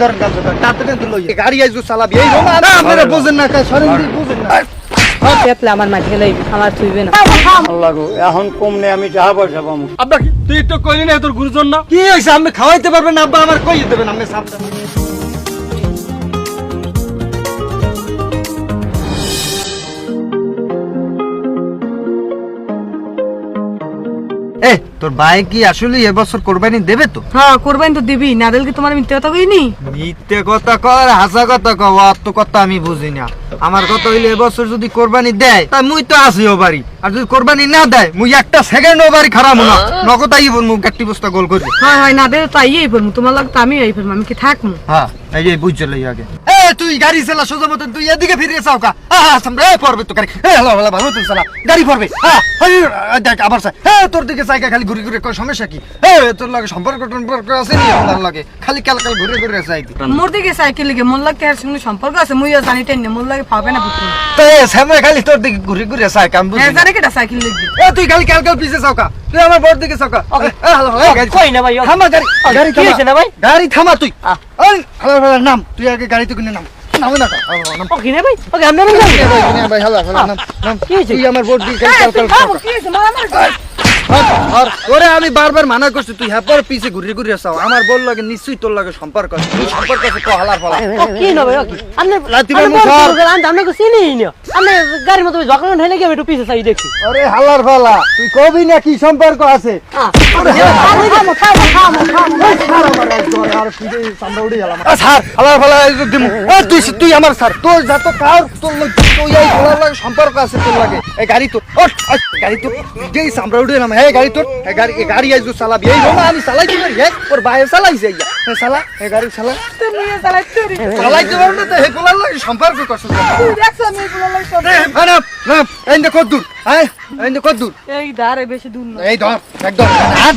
ধরেন গামছা ধরেন তাড়াতাড়ি তুলো গাড়ি আইজু চালাবি এই রোমা আপনারা বুঝেন না সরেন বুঝেন না। পেতলে আমার মা ঢেলাই আমার থুইবে না। আল্লাহ গো এখন কমনে আমি টাকা পয়সা পাবো আব্বা তুই তো কইলি না তোর গুরুজন না? কি হইছে আপনি খাওয়াইতে পারবেন আব্বা আমার কই দেবেন আপনি সাবধান। এ তোর ভাই কি আসলে এবছর কোরবানি দেবে তো? হ্যাঁ কোরবানি তো দিবি নাদেল কি তোমার মিথ্যে কথা কইনি? মিথ্যে কথা কর হাসা কথা কও অত কথা আমি বুঝি না। আমার কথা হইলে এবছর যদি কোরবানি দেয় তা মুই তো আসি ও বাড়ি। আর যদি কোরবানি না দেয় মুই একটা সেকেন্ড ও বাড়ি খারাপ না বলমু বস্তা গোল করে। হয় হয় নাদেল তো আইয়েই পড়মু তোমার লগে তো আমি পড়মু আমি কি থাকমু? হ্যাঁ এই যে বুঝ চলে আগে। এ তুই গাড়ি চালা সোজা মতন তুই এদিকে ফিরে যাও কা হ্যাঁ সামনে পড়বে তো গাড়ি। হ্যালো ভালো তুই চালা। গাড়ি পড়বে। হ্যাঁ এই, এই, দেখ আবার হ্যাঁ তোর দিকে চাইকা খালি ঘুরে ঘুরে কই সমস্যা কি? এ তোর লাগে সম্পর্ক টম্পর্ক আছে নি? আমার লাগে। খালি কাল কাল ঘুরে ঘুরে চাই মোর দিকে সাইকেল লিগে মোর লাগে আর সঙ্গে সম্পর্ক আছে মুইও জানি টেন মোর লাগে পাবে না পুত্র তো এ সামনে খালি তোর দিকে ঘুরে ঘুরে চাই কাম বুঝি হ্যাঁ না। জানে কেটা সাইকেল লিখবি এ তুই খালি কাল কাল পিছে চাও কা তুই আমার বড় দিকে চাও কা। এ, হ্যালো কই না ভাই, থামা গাড়ি গাড়ি কি হয়েছে না ভাই? গাড়ি থামা তুই। এই হ্যালো হ্যালো নাম তুই আগে গাড়ি তো কিনে নাম। নাম না কা। ওকে ভাই ওকে আমরা না ভাই, হ্যালো, হ্যালো, নাম, নাম। তুই আমার ভোট দিই, খালি কাল কাল কি হইছে মা আমার আর, আর, ওরে আমি বারবার মানা করছি তুই হ্যাঁ পর পিছে ঘুরে ঘুরে চাও। আমার বল লাগে নিশ্চয়ই তোর লাগে সম্পর্ক আছে। তুই সম্পর্ক আছে তো হালার ফালা কি না ভাই আপনি লাথি আপনি মারবো, বড় স্যার। লোক, চিনি না। আপনি গাড়ির মতো ঝগড়া ঠেলে গিয়ে একটু পিছে চাই দেখি আরে হালার ফালা তুই কবি না কি সম্পর্ক আছে? তুই তুই আমার স্যার তোর যত কার তোর তুই সম্পর্ক আছে তোর লাগে। এই গাড়ি তো গাড়ি তো যেই সামরা উঠে নাম এই গাড়ি তোর এই গাড়ি এই গাড়ি আইজু চালাবি। এই রোমা আমি চালাই কি করি হ্যাঁ ওর বাইরে চালাইছে ইয়া এ চালা এই গাড়ি চালা। তুমি চালাই তুই চালাইতে পারব না তো হে গুলা লাগে সম্পর্ক তুই দেখছ আমি এগুলো লাগে সব এই না না এই দেখো দূর হ্যাঁ এই দেখো দূর। এই ধারে বেশি দূর না। এই ধর একদম। হাত